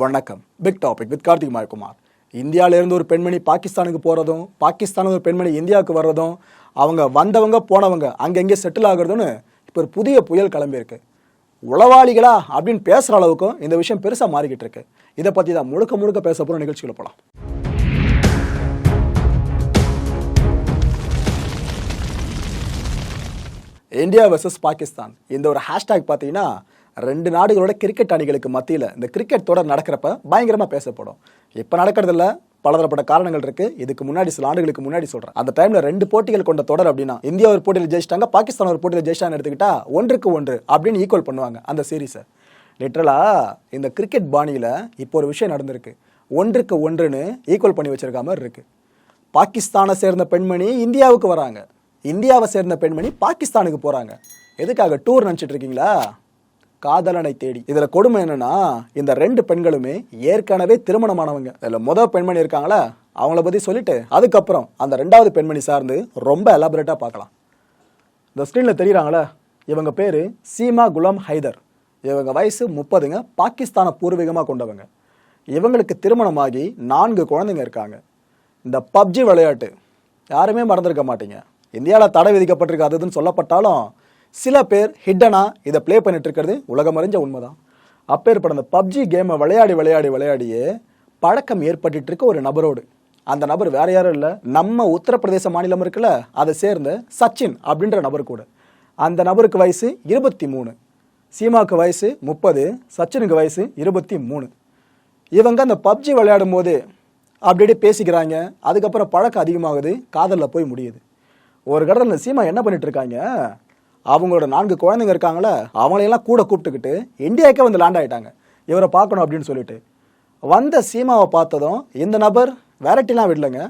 வணக்கம். Big topic with Karthik Mayakumar. இந்தியாவிலேருந்து ஒரு பெண்மணி பாகிஸ்தானுக்கு போகிறதும் பாகிஸ்தான் ஒரு பெண்மணி இந்தியாவுக்கு வர்றதும் அவங்க வந்தவங்க போனவங்க அங்கங்கே செட்டில் ஆகுறதுன்னு இப்போ ஒரு புதிய புயல் கிளம்பியிருக்கு. உளவாளிகளா அப்படின்னு பேசுகிற அளவுக்கும் இந்த விஷயம் பெருசாக மாறிக்கிட்டு இருக்கு. இதை பற்றி தான் முழுக்க முழுக்க பேச போகிற நிகழ்ச்சிகளை போகலாம் இந்தியா வெர்சஸ் பாகிஸ்தான். இந்த ஒரு ஹேஷ்டேக் பார்த்தீங்கன்னா ரெண்டு நாடுகளோட கிரிக்கெட் அணிகளுக்கு மத்தியில் இந்த கிரிக்கெட் தொடர் நடக்கிறப்ப பயங்கரமாக பேசப்படும். இப்போ நடக்கிறதுல பலதரப்பட்ட காரணங்கள் இருக்கு. இதுக்கு முன்னாடி சில ஆண்டுகளுக்கு முன்னாடி சொல்றேன். அந்த டைம்ல ரெண்டு போட்டிகள் கொண்ட தொடர் அப்படின்னா இந்தியா ஒரு போட்டியில் ஜெயிச்சிட்டாங்க பாகிஸ்தான் ஒரு போட்டியில் ஜெயிச்சிட்டாங்க எடுத்துக்கிட்டா ஒன்றுக்கு ஒன்று அப்படின்னு ஈக்குவல் பண்ணுவாங்க அந்த சீரீஸை லிட்டரலா இந்த கிரிக்கெட் பாணியில இப்போ ஒரு விஷயம் நடந்திருக்கு. ஒன்றுக்கு ஒன்றுன்னு ஈக்குவல் பண்ணி வச்சிருக்க மாதிரி இருக்கு. பாகிஸ்தானை சேர்ந்த பெண்மணி இந்தியாவுக்கு வராங்க. இந்தியாவை சேர்ந்த பெண்மணி பாகிஸ்தானுக்கு போறாங்க. எதுக்காக டூர் நினச்சிட்டு இருக்கீங்களா? காதலனை தேடி. இதுல கொடுமை என்னன்னா இந்த ரெண்டு பெண்களுமே ஏற்கனவே திருமணமானவங்க. இதுல முத பெண்மணி இருக்காங்களா அவங்கள பத்தி சொல்லிட்டு அதுக்கப்புறம் அந்த ரெண்டாவது பெண்மணி சார்ந்து ரொம்ப எலாபரேட்டா பார்க்கலாம். இந்த ஸ்க்ரீனில் தெரியுறாங்களா இவங்க பேர் சீமா குலாம் ஹைதர். இவங்க வயசு முப்பதுங்க பாகிஸ்தானை பூர்வீகமாக கொண்டவங்க. இவங்களுக்கு திருமணமாகி நான்கு குழந்தைங்க இருக்காங்க. இந்த பப்ஜி விளையாட்டு யாருமே மறந்துருக்க மாட்டீங்க. இந்தியாவில் தடை விதிக்கப்பட்டிருக்கு சொல்லப்பட்டாலும் சில பேர் ஹிட்டனாக இதை ப்ளே பண்ணிட்டு இருக்கிறது உலகம் அறிஞ்ச உண்மைதான். அப்பேற்பட்ட அந்த பப்ஜி கேமை விளையாடி விளையாடி விளையாடியே பழக்கம் ஏற்பட்டு இருக்க ஒரு நபரோடு. அந்த நபர் வேற யாரும் இல்லை. நம்ம உத்தரப்பிரதேச மாநிலம் இருக்குல்ல அதை சேர்ந்த சச்சின் அப்படின்ற நபர் கூட. அந்த நபருக்கு வயசு இருபத்தி மூணு. சீமாவுக்கு வயசு முப்பது சச்சினுக்கு வயசு இருபத்தி மூணு. இவங்க அந்த பப்ஜி விளையாடும் போது அப்படி அப்படியே பேசிக்கிறாங்க. அதுக்கப்புறம் பழக்கம் அதிகமாகுது காதலில் போய் முடியுது. ஒரு கடத்தில் சீமா என்ன பண்ணிட்டு இருக்காங்க? அவங்களோட நான்கு குழந்தைங்க இருக்காங்களே அவங்களையெல்லாம் கூட கூப்பிட்டுக்கிட்டு இந்தியாவுக்கே வந்து லேண்ட் ஆகிட்டாங்க இவரை பார்க்கணும் அப்படின்னு சொல்லிட்டு. வந்த சீமாவை பார்த்ததும் இந்த நபர் வேரட்டிலாம் விடலைங்க.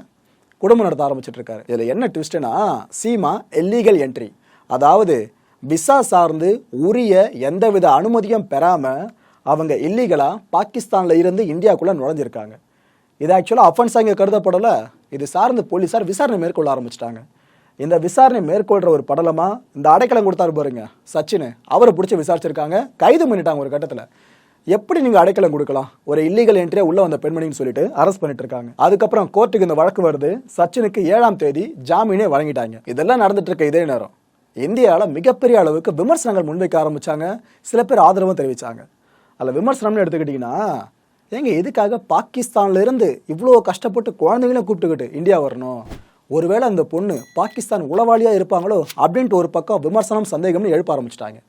குடும்பம் நடத்த ஆரம்பிச்சிட்டு இருக்காரு இதில் என்ன ட்விஸ்ட்னா சீமா இல்லீகல் என்ட்ரி அதாவது விசா சார்ந்து உரிய எந்தவித அனுமதியும் பெறாமல் அவங்க இல்லீகலாக பாகிஸ்தானில் இருந்து இந்தியாவுக்குள்ளே நுழைஞ்சிருக்காங்க. இது ஆக்சுவலாக அஃபென்ஸாக இங்கே கருதப்படலை. இது சார்ந்து போலீஸார் விசாரணை மேற்கொள்ள ஆரம்பிச்சிட்டாங்க. இந்த விசாரணை மேற்கொள்ற ஒரு படலமா? இந்த அடைக்கலம் கொடுத்தாரு பாருங்க சச்சின். அவரை பிடிச்சி விசாரிச்சிருக்காங்க. கைது பண்ணிட்டாங்க ஒரு கட்டத்தில். எப்படி நீங்க அடைக்கலம் கொடுக்கலாம்? ஒரு இல்லீகல் என்ட்ரியா உள்ள வந்த பெண்மணின்னு சொல்லிட்டு அரெஸ்ட் பண்ணிட்டு இருக்காங்க அதுக்கப்புறம் கோர்ட்டுக்கு இந்த வழக்கு வருது. சச்சினுக்கு ஏழாம் தேதி ஜாமீனே வழங்கிட்டாங்க. இதெல்லாம் நடந்துட்டு இருக்க இதே நேரம். இந்தியாவில் மிகப்பெரிய அளவுக்கு விமர்சனங்கள் முன்வைக்க ஆரம்பிச்சாங்க. சில பேர் ஆதரவும் தெரிவிச்சாங்க. அதில் விமர்சனம்னு எடுத்துக்கிட்டிங்கன்னா ஏங்க எதுக்காக பாகிஸ்தான்ல இருந்து இவ்வளோ கஷ்டப்பட்டு குழந்தைங்களும் கூப்பிட்டுக்கிட்டு இந்தியா வரணும்? ஒருவேளை அந்த பொண்ணு பாகிஸ்தான் உளவாளியாக இருப்பாங்களோ அப்படின்ட்டு ஒரு பக்கம் விமர்சனம் சந்தேகம்னு எழுப்ப ஆரம்பிச்சிட்டாங்க.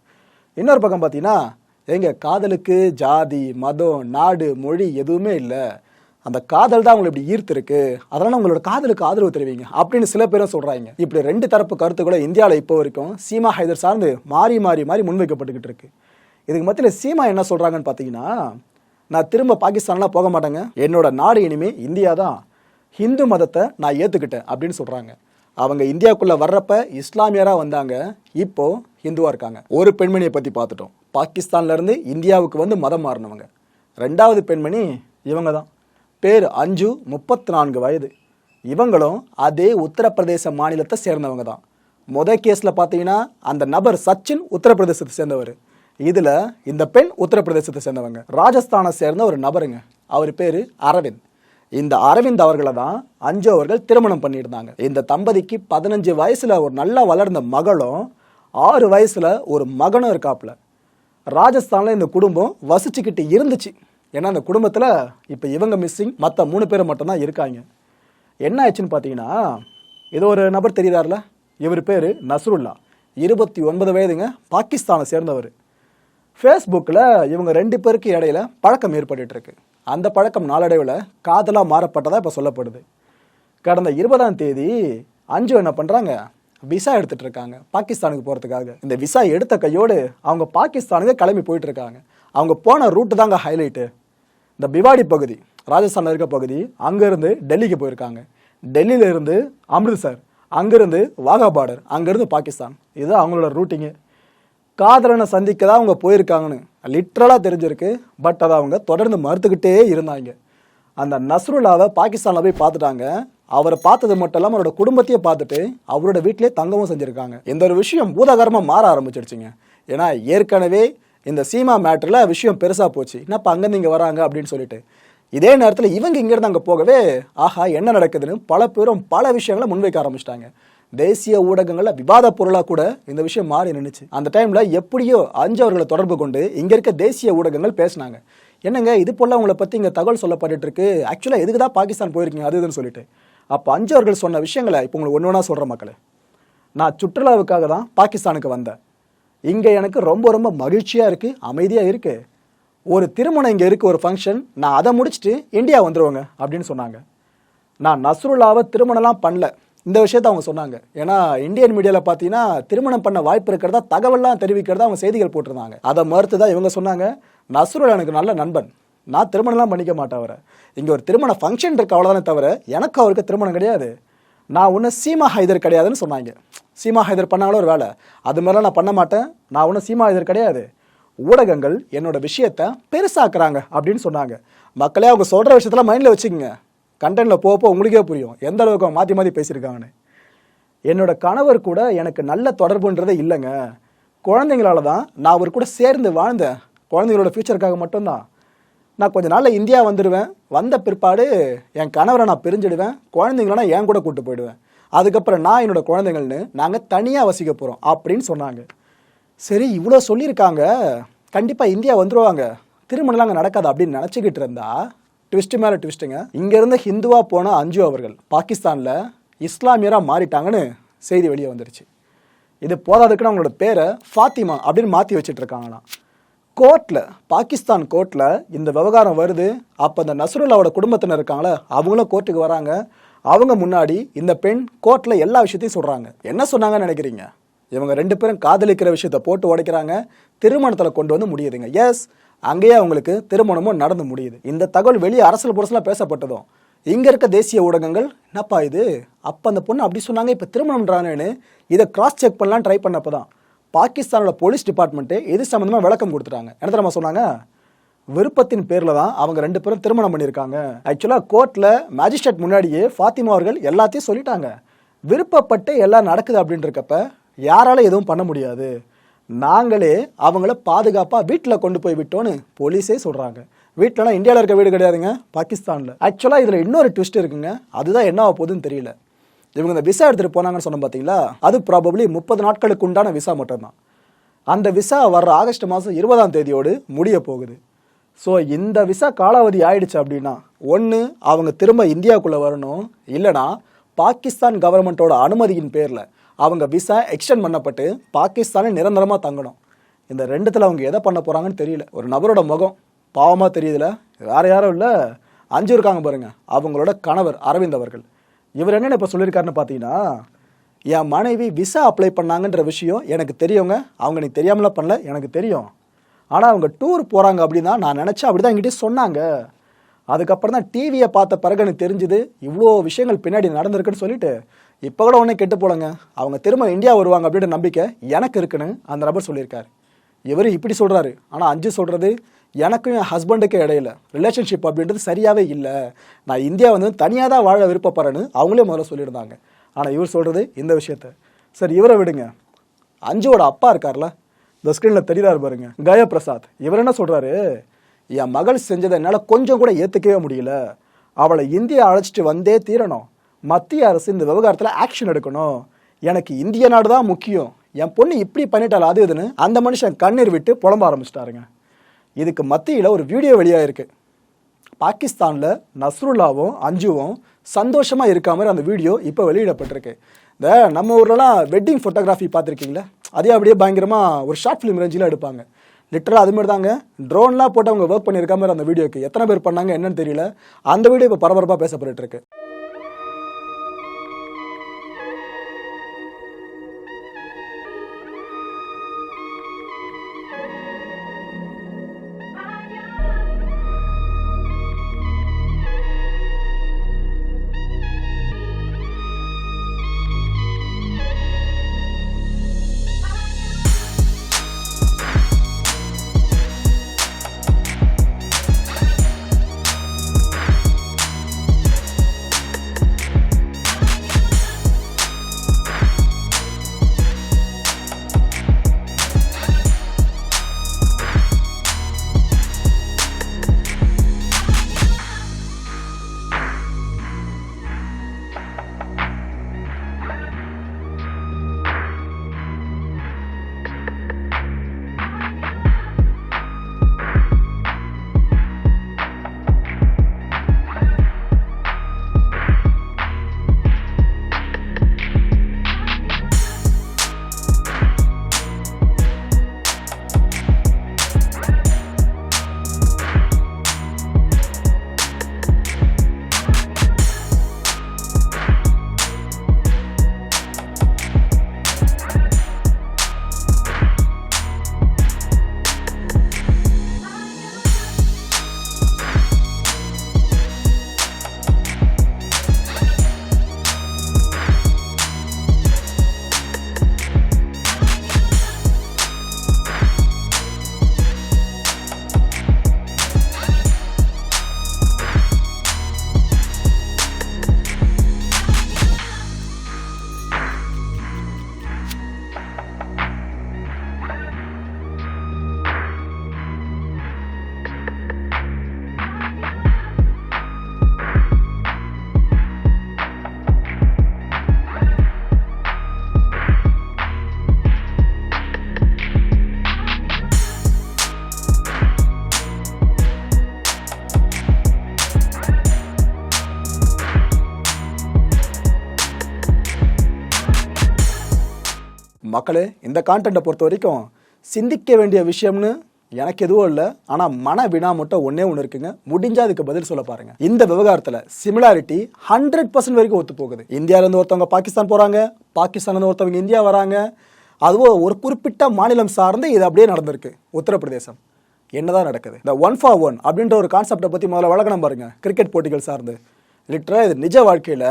இன்னொரு பக்கம் பார்த்தீங்கன்னா எங்கள் காதலுக்கு ஜாதி மதம் நாடு மொழி எதுவுமே இல்லை. அந்த காதல் தான் உங்களை இப்படி ஈர்த்திருக்கு. அதனால் உங்களோட காதலுக்கு ஆதரவு தெரிவிங்க அப்படின்னு சில பேரும் சொல்கிறாங்க இப்படி ரெண்டு தரப்பு கருத்துக்களை இந்தியாவில் இப்போ வரைக்கும் சீமா ஹைதர் சார்ந்து மாறி மாறி மாறி முன்வைக்கப்பட்டுக்கிட்டு இருக்கு. இதுக்கு மத்தியில் சீமா என்ன சொல்கிறாங்கன்னு பார்த்தீங்கன்னா நான் திரும்ப பாகிஸ்தான்லாம் போக மாட்டேங்க. என்னோட நாடு இனிமே இந்தியா தான் ஹிந்து மதத்தை நான் ஏற்றுக்கிட்டேன் அப்படின்னு சொல்கிறாங்க அவங்க இந்தியாவுக்குள்ளே வர்றப்ப இஸ்லாமியராக வந்தாங்க. இப்போ ஹிந்துவாக இருக்காங்க. ஒரு பெண்மணியை பற்றி பார்த்துட்டோம். பாகிஸ்தான்லேருந்து இந்தியாவுக்கு வந்து மதம் மாறினவங்க. ரெண்டாவது பெண்மணி இவங்க தான் பேர் அஞ்சு முப்பத்தி நான்கு வயது. இவங்களும் அதே உத்தரப்பிரதேச மாநிலத்தை சேர்ந்தவங்க தான் முத கேஸில் பார்த்தீங்கன்னா அந்த நபர் சச்சின் உத்தரப்பிரதேசத்தை சேர்ந்தவர். இதில் இந்த பெண் உத்தரப்பிரதேசத்தை சேர்ந்தவங்க. ராஜஸ்தானை சேர்ந்த ஒரு நபருங்க. அவர் பேர் அரவிந்த். இந்த அரவிந்த் அவர்களை தான் அஞ்சு அவர்கள் திருமணம் பண்ணியிருந்தாங்க. இந்த தம்பதிக்கு பதினஞ்சு வயசுல ஒரு நல்லா வளர்ந்த மகளும் ஆறு வயசுல ஒரு மகனும் இருக்காப்புல. ராஜஸ்தான்ல இந்த குடும்பம் வசிச்சுக்கிட்டு இருந்துச்சு. ஏன்னா அந்த குடும்பத்துல இப்ப இவங்க மிஸ்ஸிங் மற்ற மூணு பேர் மட்டும்தான் இருக்காங்க. என்ன ஆச்சுன்னு பார்த்தீங்கன்னா இது ஒரு நபர் தெரியுதார்ல இவர் பேர் நஸ்ருல்லா. இருபத்தி ஒன்பது வயதுங்க பாகிஸ்தானை சேர்ந்தவர். ஃபேஸ்புக்கில் இவங்க ரெண்டு பேருக்கு இடையில பழக்கம் ஏற்பட்டுருக்கு அந்த பழக்கம் நாளடைவில் காதலாக மாறப்பட்டதாக இப்போ சொல்லப்படுது. கடந்த இருபதாம் தேதி அஞ்சு என்ன பண்ணுறாங்க விசா எடுத்துட்டு இருக்காங்க. பாகிஸ்தானுக்கு போகிறதுக்காக இந்த விசா எடுத்த கையோடு அவங்க பாகிஸ்தானுக்கு கிளம்பி போயிட்டு இருக்காங்க. அவங்க போன ரூட்டு தாங்க ஹைலைட்டு இந்த பிவாடி பகுதி ராஜஸ்தானில் இருக்க பகுதி அங்கேருந்து டெல்லிக்கு போயிருக்காங்க. டெல்லியில இருந்து அமிர்த்சர் அங்கேருந்து வாகா பார்டர் அங்கேருந்து பாகிஸ்தான். இதுதான் அவங்களோட ரூட்டிங்கு காதலனை சந்திக்க தான் அவங்க போயிருக்காங்கன்னு. லிட்ரலாக தெரிஞ்சிருக்கு. பட் அதை அவங்க தொடர்ந்து மறுத்துக்கிட்டே இருந்தாங்க. அந்த நஸ்ருல்லாவை பாகிஸ்தானில் போய் பார்த்துட்டாங்க. அவரை பார்த்தது மட்டும் இல்லாமல் அவரோட குடும்பத்தையே பார்த்துட்டு அவரோட வீட்டிலே தங்கவும் செஞ்சுருக்காங்க. இந்த ஒரு விஷயம் பூதாகரமாக மாற ஆரம்பிச்சிருச்சுங்க. ஏன்னா ஏற்கனவே இந்த சீமா மேட்டரில் விஷயம் பெருசாக போச்சு. என்னப்பா அங்கேருந்து இங்கே வராங்க அப்படின்னு சொல்லிட்டு. இதே நேரத்தில் இவங்க இங்கேருந்து அங்கே போகவே ஆஹா என்ன நடக்குதுன்னு பல பேரும் பல விஷயங்களை முன்வைக்க ஆரம்பிச்சிட்டாங்க. தேசிய ஊடகங்களில் விவாத பொருளாக கூட இந்த விஷயம் மாறி நின்றுச்சு அந்த டைமில் எப்படியோ அஞ்சு அவர்களை தொடர்பு கொண்டு இங்கே இருக்க தேசிய ஊடகங்கள் பேசினாங்க. என்னங்க இது போல உங்களை பற்றி இங்கே தகவல் சொல்லப்பட்டு இருக்கு. ஆக்சுவலாக எதுக்கு தான் பாகிஸ்தான் போயிருக்கீங்க? அது இதுன்னு சொல்லிட்டு. அப்போ அஞ்சு அவர்கள் சொன்ன விஷயங்களை இப்போ உங்களுக்கு ஒன்று ஒன்றா சொல்கிற மக்களே. நான் சுற்றுலாவுக்காக தான் பாகிஸ்தானுக்கு வந்தேன். இங்கே எனக்கு ரொம்ப ரொம்ப மகிழ்ச்சியாக இருக்குது அமைதியாக இருக்குது ஒரு திருமணம் இங்கே இருக்குது ஒரு ஃபங்க்ஷன் நான் அதை முடிச்சுட்டு இந்தியா வந்துடுவேங்க அப்படின்னு சொன்னாங்க. நான் நஸ்ருல்லாவை திருமணம்லாம் பண்ணல. இந்த விஷயத்த அவங்க சொன்னாங்க. ஏன்னா இந்தியன் மீடியாவில் பார்த்தீங்கன்னா திருமணம் பண்ண வாய்ப்பு இருக்கிறதா தகவல்லாம் தெரிவிக்கிறதா அவங்க செய்திகள் போட்டிருந்தாங்க. அதை மறுத்து தான் இவங்க சொன்னாங்க நஸ்ருல்லா எனக்கு நல்ல நண்பன். நான் திருமணம்லாம் பண்ணிக்க மாட்டேன் அவரை. இங்கே ஒரு திருமண ஃபங்க்ஷன் இருக்கு அவ்வளோதானே தவிர எனக்கு அவருக்கு திருமணம் கிடையாது. நான் ஒன்றும் சீமா ஹைதர் கிடையாதுன்னு சொன்னாங்க. சீமா ஹைதர் பண்ணாலும் ஒரு வேலை. அது மாதிரிலாம் நான் பண்ண மாட்டேன். நான் ஒன்றும் சீமா ஹைதர் கிடையாது. ஊடகங்கள் என்னோட விஷயத்த பெருசாக்குறாங்க அப்படின்னு சொன்னாங்க. மக்களே அவங்க சொல்கிற விஷயத்தெல்லாம் மைண்டில் வச்சுக்கோங்க. கண்டென்ட்டில் போக போக உங்களுக்கே புரியும். எந்த அளவுக்கு அவன் மாற்றி மாற்றி பேசியிருக்காங்கன்னு. என்னோட கணவர் கூட எனக்கு நல்ல தொடர்புன்றதே இல்லைங்க. குழந்தைங்களால தான் நான் அவர் கூட சேர்ந்து வாழ்ந்தேன் குழந்தைங்களோட ஃப்யூச்சருக்காக மட்டும்தான். நான் கொஞ்ச நாளில் இந்தியா வந்துடுவேன் வந்த பிற்பாடு என் கணவரை நான் பிரிஞ்சிடுவேன். குழந்தைங்களனா என் கூட கூட்டு போயிடுவேன். அதுக்கப்புறம் நான் என்னோட குழந்தைங்கள்னு நாங்கள் தனியாக வசிக்க போகிறோம் அப்படின்னு சொன்னாங்க. சரி இவ்வளோ சொல்லியிருக்காங்க. கண்டிப்பாக இந்தியா வந்துடுவாங்க திருமணம்லாம் அங்கே நடக்காது அப்படின்னு நினச்சிக்கிட்டு இருந்தா ட்விஸ்ட்டு மேலே ட்விஸ்ட்டுங்க இங்கேருந்து ஹிந்துவாக போன அஞ்சு அவர்கள் பாகிஸ்தானில் இஸ்லாமியராக மாறிட்டாங்கன்னு செய்தி வெளியே வந்துருச்சு. இது போதாதுக்குன்னு அவங்களோட பேரை ஃபாத்திமா அப்படின்னு மாற்றி வச்சுட்டு இருக்காங்களாம் கோர்ட்டில் பாகிஸ்தான் கோர்ட்டில் இந்த விவகாரம் வருது. அப்போ இந்த நஸ்ருல்லாவோட குடும்பத்தினர் இருக்காங்களே அவங்களும் கோர்ட்டுக்கு வராங்க. அவங்க முன்னாடி இந்த பெண் கோர்ட்டில் எல்லா விஷயத்தையும் சொல்கிறாங்க என்ன சொன்னாங்கன்னு நினைக்கிறீங்க? இவங்க ரெண்டு பேரும் காதலிக்கிற விஷயத்த போட்டு உடைக்கிறாங்க. திருமணத்தில் கொண்டு வந்து முடியுதுங்க. எஸ் அங்கேயே அவங்களுக்கு திருமணமும் நடந்து முடியுது. இந்த தகவல் வெளியே அரசியல் புரசலாக பேசப்பட்டதும் இங்கே இருக்க தேசிய ஊடகங்கள் என்னப்பா இது? அப்போ அந்த பொண்ணு அப்படி சொன்னாங்க இப்போ திருமணம்ன்றாங்கன்னு இதை கிராஸ் செக் பண்ணலாம் ட்ரை பண்ணப்போ தான் பாகிஸ்தானோட போலீஸ் டிபார்ட்மெண்ட்டு இது சம்மந்தமாக விளக்கம் கொடுத்துட்டாங்க. என்ன தெரியுமா சொன்னாங்க? விருப்பத்தின் பேரில் தான் அவங்க ரெண்டு பேரும் திருமணம் பண்ணியிருக்காங்க. ஆக்சுவலாக கோர்ட்டில் மேஜிஸ்ட்ரேட் முன்னாடியே ஃபாத்திமா அவர்கள் எல்லாத்தையும் சொல்லிட்டாங்க. விருப்பப்பட்டு எல்லாம் நடக்குது அப்படின்றக்கப்ப யாரால எதுவும் பண்ண முடியாது. நாங்களே அவங்கள பாதுகாப்பாக வீட்டில் கொண்டு போய் விட்டோன்னு போலீஸே சொல்கிறாங்க வீட்டிலலாம் இந்தியாவில் இருக்க வீடு கிடையாதுங்க பாகிஸ்தானில். ஆக்சுவலாக இதில் இன்னொரு ட்விஸ்ட் இருக்குங்க. அதுதான் என்ன ஆக போகுதுன்னு தெரியல. இவங்க இந்த விசா எடுத்துகிட்டு போனாங்கன்னு சொன்னோம் பார்த்தீங்களா அது ப்ராபப்ளி முப்பது நாட்களுக்கு உண்டான விசா மட்டும்தான். அந்த விசா வர்ற ஆகஸ்ட் மாதம் இருபதாம் தேதியோடு முடிய போகுது. ஸோ இந்த விசா காலாவதி ஆயிடுச்சு அப்படின்னா ஒன்று அவங்க திரும்ப இந்தியாவுக்குள்ளே வரணும். இல்லைனா பாகிஸ்தான் கவர்மெண்ட்டோட அனுமதியின் பேரில் அவங்க விசா எக்ஸ்டெண்ட் பண்ணப்பட்டு பாகிஸ்தானில் நிரந்தரமாக தங்கணும். இந்த ரெண்டுத்தில் அவங்க எதை பண்ண போகிறாங்கன்னு தெரியல. ஒரு நபரோட முகம் பாவமாக தெரியுதுல. வேறு யாரும் இல்லை. அஞ்சு இருக்காங்க பாருங்கள் அவங்களோட கணவர் அரவிந்த் அவர்கள். இவர் என்னென்ன இப்போ சொல்லியிருக்காருன்னு பார்த்தீங்கன்னா என் மனைவி விசா அப்ளை பண்ணாங்கன்ற விஷயம் எனக்கு தெரியுங்க. அவங்க நீ தெரியாமலாம் பண்ணல. எனக்கு தெரியும். ஆனால் அவங்க டூர் போகிறாங்க அப்படின்னா நான் நினச்சா அப்படி தான் என்கிட்ட சொன்னாங்க. அதுக்கப்புறம் தான் டிவியை பார்த்த பிறகு எனக்கு தெரிஞ்சுது இவ்வளோ விஷயங்கள் பின்னாடி நடந்திருக்குன்னு சொல்லிட்டு இப்போ கூட ஒன்றே கெட்டு போலங்க. அவங்க திரும்ப இந்தியா வருவாங்க அப்படின்ற நம்பிக்கை எனக்கு இருக்குன்னு அந்த நபர் சொல்லியிருக்காரு. இவர் இப்படி சொல்கிறாரு ஆனால் அஞ்சு சொல்கிறது எனக்கும் என் ஹஸ்பண்டுக்கும் இடையில. ரிலேஷன்ஷிப் அப்படின்றது சரியாகவே இல்லை. நான் இந்தியா வந்து தனியாக தான் வாழ விருப்பப்படுறேன்னு அவங்களே முதல்ல சொல்லியிருந்தாங்க. ஆனால் இவர் சொல்கிறது இந்த விஷயத்த. சரி இவரை விடுங்க. அஞ்சுவோட அப்பா இருக்கார்ல. இந்த ஸ்க்ரீனில் தெரியுறாரு பாருங்க. கயா பிரசாத் இவர் என்ன சொல்கிறாரு என் மகள் செஞ்சதை என்னால் கொஞ்சம் கூட ஏற்றுக்கவே முடியல. அவளை இந்தியா அழைச்சிட்டு வந்தே தீரணும். மத்திய அரசு இந்த விவகாரத்தில் ஆக்ஷன் எடுக்கணும். எனக்கு இந்திய நாடு தான் முக்கியம். என் பொண்ணு இப்படி பண்ணிட்டாள் அது இதுன்னு அந்த மனுஷன் கண்ணீர் விட்டு புலம்ப ஆரம்பிச்சிட்டாருங்க. இதுக்கு மத்தியில் ஒரு வீடியோ வெளியாகிருக்கு பாகிஸ்தானில் நஸ்ருல்லாவும் அஞ்சுவும் சந்தோஷமாக இருக்க மாதிரி அந்த வீடியோ இப்போ வெளியிடப்பட்டிருக்கு. இந்த நம்ம ஊர்லலாம் வெட்டிங் ஃபோட்டோகிராஃபி பார்த்துருக்கீங்களா? அதே அப்படியே பயங்கரமாக ஒரு ஷார்ட் ஃபிலிம் ரேஞ்சில் எடுப்பாங்க. லிட்டராக அதுமாரி தாங்க ட்ரோன்லாம் போட்டு அவங்க ஒர்க் பண்ணியிருக்க மாதிரி அந்த வீடியோக்கு எத்தனை பேர் பண்ணாங்க என்னன்னு தெரியல. அந்த வீடியோ இப்போ பரபரப்பாக பேசப்பட்டு இருக்கு மக்களே இந்த கான்டென்ட்டை பொறுத்த வரைக்கும் சிந்திக்க வேண்டிய விஷயம்னு எனக்கு எதுவும் இல்லை. ஆனால் மன வினா மட்டும் ஒன்றே ஒன்று இருக்குங்க. முடிஞ்சால் அதுக்கு பதில் சொல்ல பாருங்க. இந்த விவகாரத்தில் சிமிலாரிட்டி ஹண்ட்ரட் பர்சன்ட் வரைக்கும் ஒத்து போகுது. இந்தியாவிலேருந்து ஒருத்தவங்க பாகிஸ்தான் போகிறாங்க பாகிஸ்தான்லேருந்து ஒருத்தவங்க இந்தியா வராங்க. அதுவும் ஒரு குறிப்பிட்ட மாநிலம் சார்ந்து இது அப்படியே நடந்திருக்கு. உத்தரப்பிரதேசம். என்னதான் நடக்குது? இந்த ஒன் ஃபார் ஒன் அப்படின்ற ஒரு கான்செப்டை பற்றி முதல்ல வழக்கணும் பாருங்க. கிரிக்கெட் போட்டிகள் சார்ந்து. லிட்டராக இது நிஜ வாழ்க்கையில்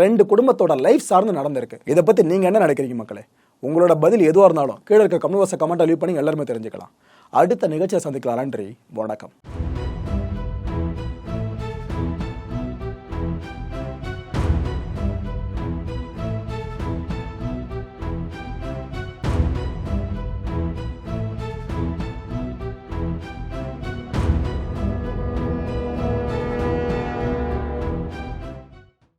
ரெண்டு குடும்பத்தோட லைஃப் சார்ந்து நடந்திருக்கு. இதை பற்றி நீங்கள் என்ன நினைக்கிறீங்க மக்களே? உங்களோட பதில் எதுவாக இருந்தாலும் கீழே இருக்க கமெண்ட் பாக்ஸை கமெண்ட்டை லீவ் பண்ணி எல்லாருமே தெரிஞ்சுக்கலாம். அடுத்த நிகழ்ச்சியை சந்திக்கலாம். நன்றி. வணக்கம்.